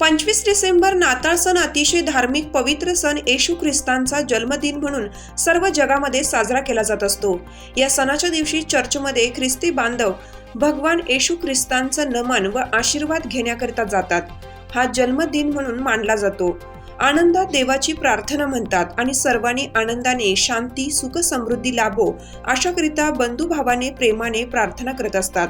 पंचवीस डिसेंबर नाताळ सण अतिशय धार्मिक पवित्र सण येशू ख्रिस्तांचा जन्मदिन म्हणून सर्व जगामध्ये साजरा केला जात असतो. या सणाच्या दिवशी चर्चमध्ये ख्रिस्ती बांधव भगवान येशू ख्रिस्तांचं नमन व आशीर्वाद घेण्याकरिता जातात. हा जन्मदिन म्हणून मानला जातो. आनंदात देवाची प्रार्थना म्हणतात आणि सर्वांनी आनंदाने शांती सुख समृद्धी लाभो अशाकरिता बंधुभावाने प्रेमाने प्रार्थना करत असतात.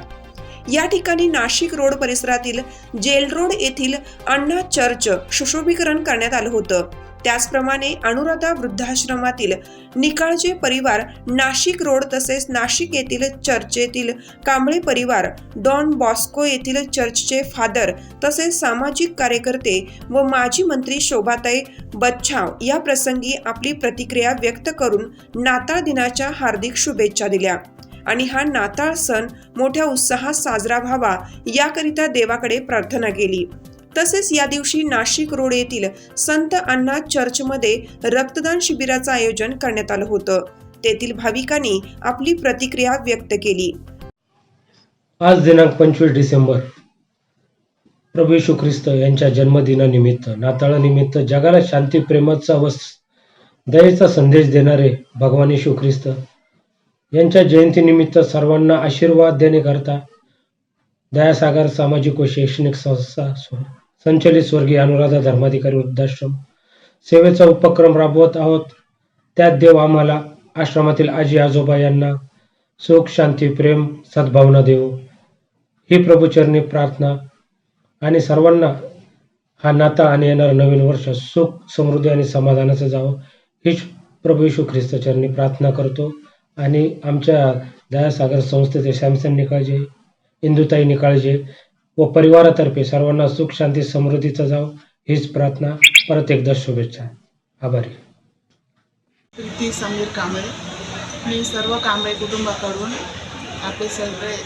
या ठिकाणी नाशिक रोड परिसरातील जेल रोड येथील अण्णा चर्च सुशोभीकरण करण्यात आलं होतं. त्याचप्रमाणे अनुराधा वृद्धाश्रमातील निकाळजे परिवार नाशिक रोड तसेच नाशिक येथील चर्चेतील कांबळे परिवार डॉन बॉस्को येथील चर्चचे फादर तसेच सामाजिक कार्यकर्ते व माजी मंत्री शोभाताई बच्छाव या प्रसंगी आपली प्रतिक्रिया व्यक्त करून नाताळ दिनाच्या हार्दिक शुभेच्छा दिल्या. आणि हा नाताळ सण मोठ्या उत्साहात साजरा व्हावा याकरिता देवाकडे प्रार्थना केली. तसेच या दिवशी नाशिक रोड येथील संत अण्णा चर्चमध्ये रक्तदान शिबिराचं आयोजन करण्यात आलं होतं. तेथील भाविकांनी आपली प्रतिक्रिया व्यक्त केली. आज दिनांक पंचवीस डिसेंबर प्रभू येशू ख्रिस्त यांच्या जन्मदिनानिमित्त नाताळानिमित्त जगाला शांती प्रेमाचा व दयेचा संदेश देणारे भगवान येशू ख्रिस्त यांच्या जयंतीनिमित्त सर्वांना आशीर्वाद देण्याकरता दयासागर सामाजिक व शैक्षणिक संस्था स्व- संचलित स्वर्गीय अनुराधा धर्माधिकारी वृद्धाश्रम सेवेचा उपक्रम राबवत आहोत. त्यात देव आम्हाला आश्रमातील आजी आजोबा यांना सुख शांती प्रेम सद्भावना देऊ ही प्रभूचरणी प्रार्थना आणि सर्वांना हा नाता आणि येणारं नवीन वर्ष सुख समृद्धी आणि समाधानाचं जावं. हीच प्रभू येशू ख्रिस्ताचरणी प्रार्थना करतो. आणि आमच्या दयासागर संस्थेचे सॅमसन निकाळजे इंदुताई निकाळजे व परिवारातर्फे सर्वांना सुख शांती समृद्धीचं जावं हीच प्रार्थना. परत एकदा शुभेच्छा. आभारी. प्रीती समीर कांबळे. मी सर्व कांबळे कुटुंबाकडून आपले सगळे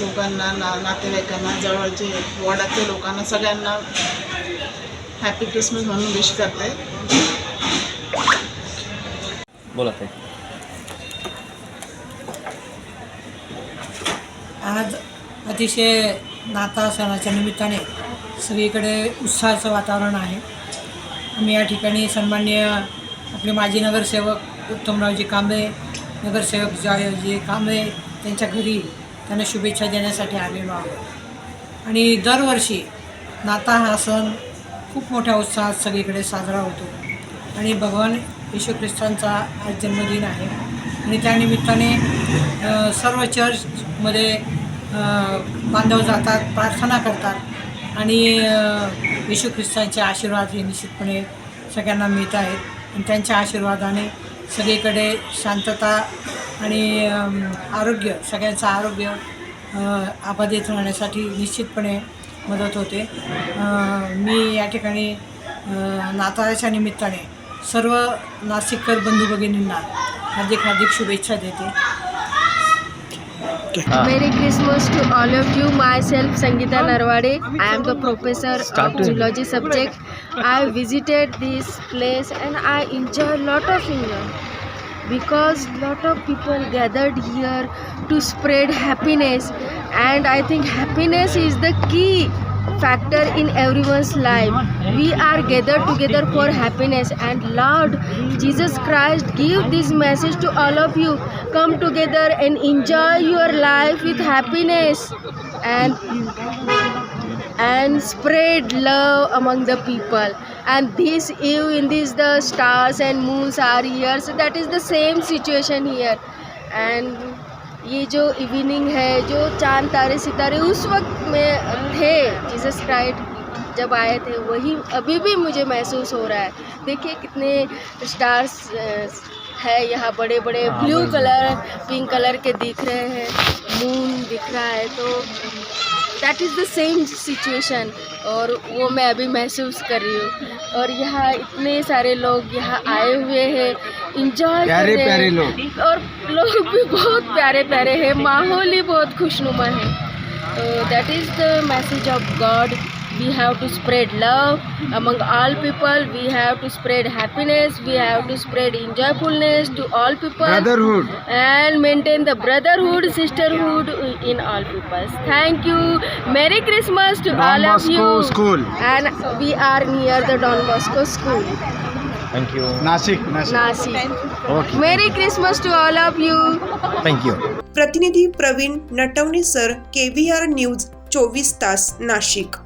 लोकांना ना नातेवाईकांना जवळचे वॉर्डातल्या लोकांना सगळ्यांना हॅपी क्रिसमस म्हणून विश करते. बोला आज अतिशय नाता सणाच्या निमित्ताने सगळीकडे उत्साहाचं वातावरण आहे. आम्ही या ठिकाणी सन्माननीय आपले माजी नगरसेवक उत्तमरावजी कांबळे नगरसेवक जाजी कांबळे त्यांच्या घरी त्यांना शुभेच्छा देण्यासाठी आलेलो आहोत. आणि दरवर्षी नाता हा सण खूप मोठ्या उत्साहात सगळीकडे साजरा होतो. आणि भगवान येशू ख्रिस्तांचा आज जन्मदिन आहे. आणि त्यानिमित्ताने सर्व चर्चमध्ये बांधव जातात प्रार्थना करतात. आणि येशू ख्रिस्तांचे आशीर्वाद हे निश्चितपणे सगळ्यांना मिळत आहेत. आणि त्यांच्या आशीर्वादाने सगळीकडे शांतता आणि आरोग्य सगळ्यांचं आरोग्य आबाधित राहण्यासाठी निश्चितपणे मदत होते. मी या ठिकाणी नाताळाच्या निमित्ताने सर्व नाशिककर बंधू भगिनींना हार्दिक हार्दिक शुभेच्छा देते. Ah. Merry Christmas to all of you. Myself, Sangeeta Narwade. I am the professor of zoology subject. I visited this place and I enjoy lot of enjoy because lot of people gathered here to spread happiness and I think happiness is the key factor in everyone's life. We are gathered together for happiness and lord jesus christ give this message to all of you. Come together and enjoy your life with happiness and and spread love among the people. And this eve in this the stars and moons are here. So that is the same situation here. And ये जो evening है जो चाँद तारे सितारे उस वक्त में थे जीसस क्राइस्ट जब आए थे वही अभी भी मुझे महसूस हो रहा है। देखिए कितने स्टार्स है यहाँ बड़े बड़े ब्लू कलर पिंक कलर के दिख रहे हैं मून दिख रहा है तो that is the same situation और वो मैं अभी महसूस कर रही हूँ। और यहाँ इतने सारे लोग यहाँ आए हुए हैं इंजॉय कर रहे हैं। लो। और लोग भी बहुत प्यारे प्यारे हैं। माहौल ही बहुत खुशनुमा है। तो that is the message of God we have to spread love among all people we have to spread happiness we have to spread enjoyfulness to all people brotherhood and maintain the brotherhood sisterhood in all peoples thank you merry Christmas to all of you school and we are near the Don Bosco school Thank you. Nashik. Nashik. nasi Okay. merry christmas to all of you Thank you. प्रतिनिधी Pravin Natawane sir K V R news चोवीस तास नाशिक